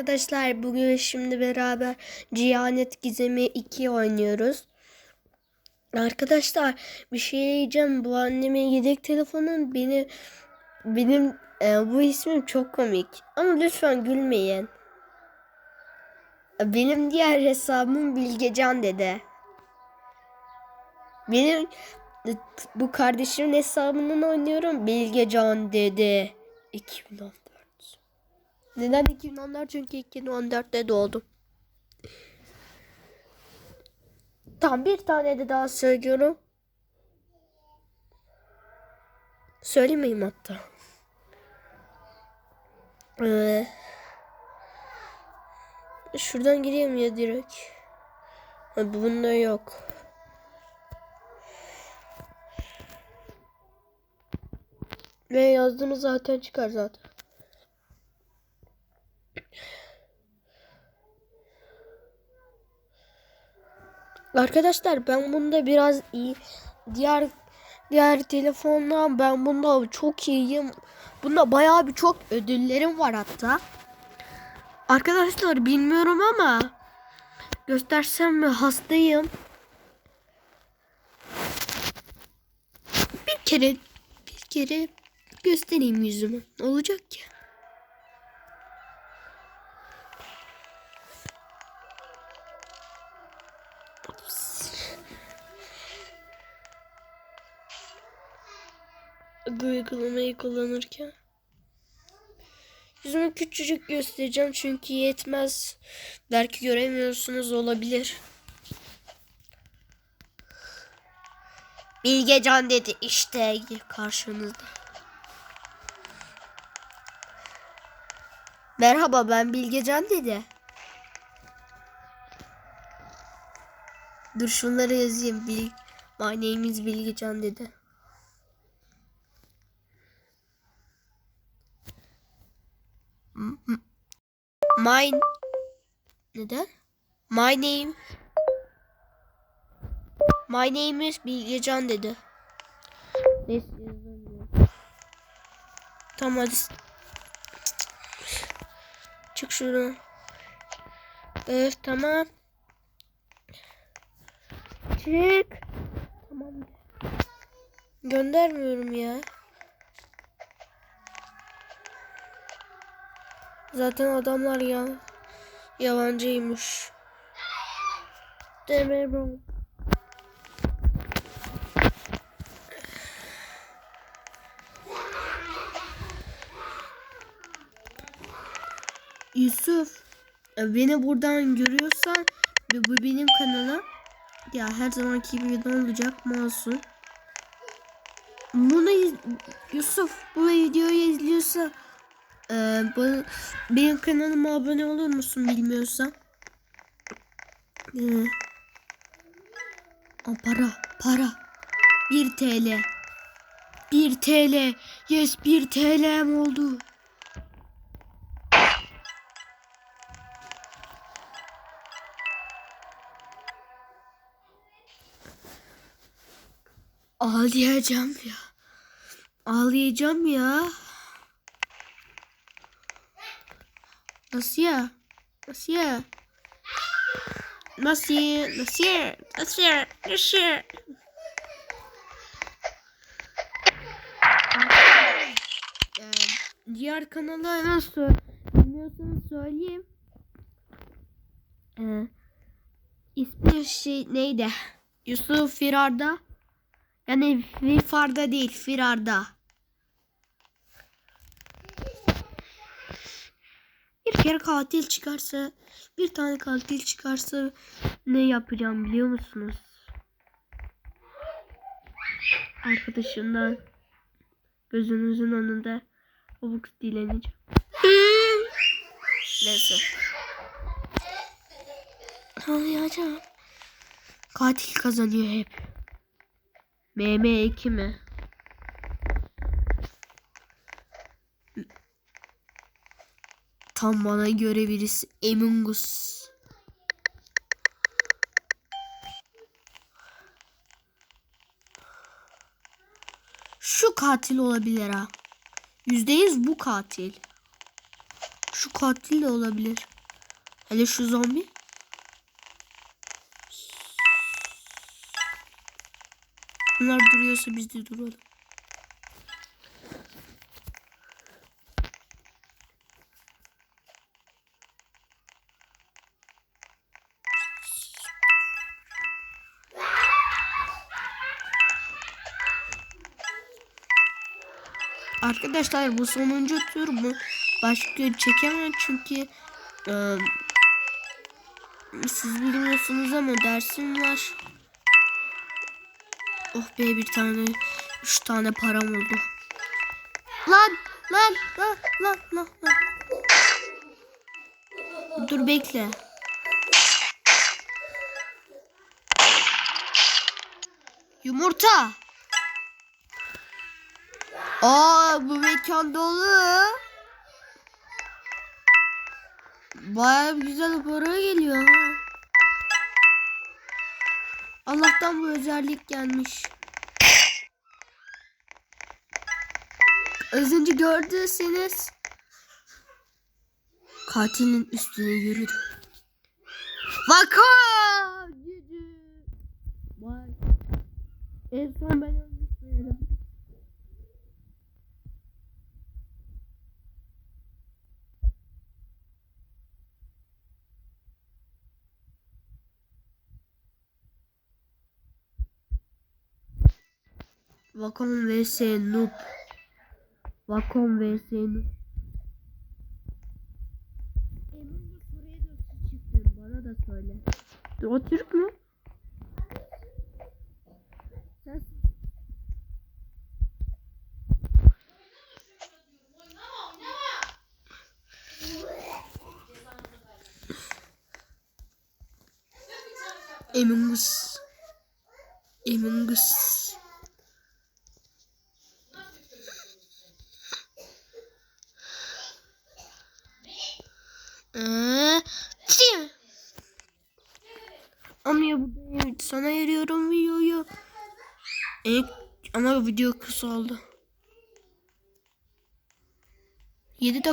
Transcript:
Arkadaşlar bugün şimdi beraber Cihanet Gizemi 2 oynuyoruz. Arkadaşlar bir şey diyeceğim. Bu annemin yedek telefonun beni benim e, bu ismim çok komik. Ama lütfen gülmeyin. Benim diğer hesabım Bilgecan dede. Benim bu kardeşimin hesabından oynuyorum. Bilgecan dede 2014. Neden 2014? Çünkü 2014'te doğdum. Tamam bir tane de daha söylüyorum. Söylemeyeyim hatta. Ee, şuradan gireyim ya direkt. Bunda yok. Ve yazdığımız zaten çıkar zaten. Arkadaşlar ben bunda biraz iyi. Diğer diğer telefonla ben bunda çok iyiyim. Bunda bayağı bir çok ödüllerim var hatta. Arkadaşlar bilmiyorum ama göstersem mi hastayım. Bir kere bir kere göstereyim yüzümü. Olacak ki. Bu uygulamayı kullanırken. Yüzümü küçücük göstereceğim çünkü yetmez. Belki göremiyorsunuz olabilir. Bilgecan dedi işte karşınızda. Merhaba ben Bilgecan dedi. Dur şunları yazayım. Bil My name is Bilgecan dedi. My neden? My name My name is Bilgecan dedi. Neyse. Tamam hadi. Çık şuradan. Evet tamam. Çık. Tamam. Göndermiyorum ya. Zaten adamlar ya yalancıymış. Demir bro. Yusuf e, beni buradan görüyorsan bu benim kanalım. Ya her zamanki gibi ne olacak masum. Bunu Yusuf bu videoyu izliyorsa ee, bana, benim kanalıma abone olur musun bilmiyorsan? Ee, o para, para. 1 TL. 1 TL. Yes 1 TL'm oldu. Ağlayacağım ya. Ağlayacağım ya. Nasıl ya? Nasıl ya? Nasıl? Nasıl? Nasıl? Nasıl? Ee, diğer kanala nasıl bilmiyorsanız söyleyeyim. Ee, ismi şey neydi? Yusuf Firar'da. Yani Firar'da değil Firar'da. Kere katil çıkarsa, bir tane katil çıkarsa ne yapacağım biliyor musunuz? Arkadaşımdan gözünüzün önünde obuk dileneceğim. Neyse. Anlayacağım. Katil kazanıyor hep. MM2 mi? Tam bana göre birisi Among Us. Şu katil olabilir ha. Yüzde yüz bu katil. Şu katil de olabilir. Hele şu zombi. Bunlar duruyorsa biz de duralım. Arkadaşlar bu sonuncu tur mu? Başka çekemem çünkü e, siz bilmiyorsunuz ama dersim var. Oh be bir tane üç tane param oldu. Lan lan lan lan lan lan. Dur bekle. Yumurta. Aa bu mekan dolu. Baya güzel para geliyor. Allah'tan bu özellik gelmiş. Az önce gördüyseniz katilin üstüne yürüdü. Vaka! Vakom vs Noob. Vakom vs Noob. Emin de buraya nasıl çıktın? Bana da söyle. O Türk mü? Sen... Among Us. Among Us. Tüh. Ama ya burada sana veriyorum videoyu. Evet, ama video kısa oldu. 7 dakika.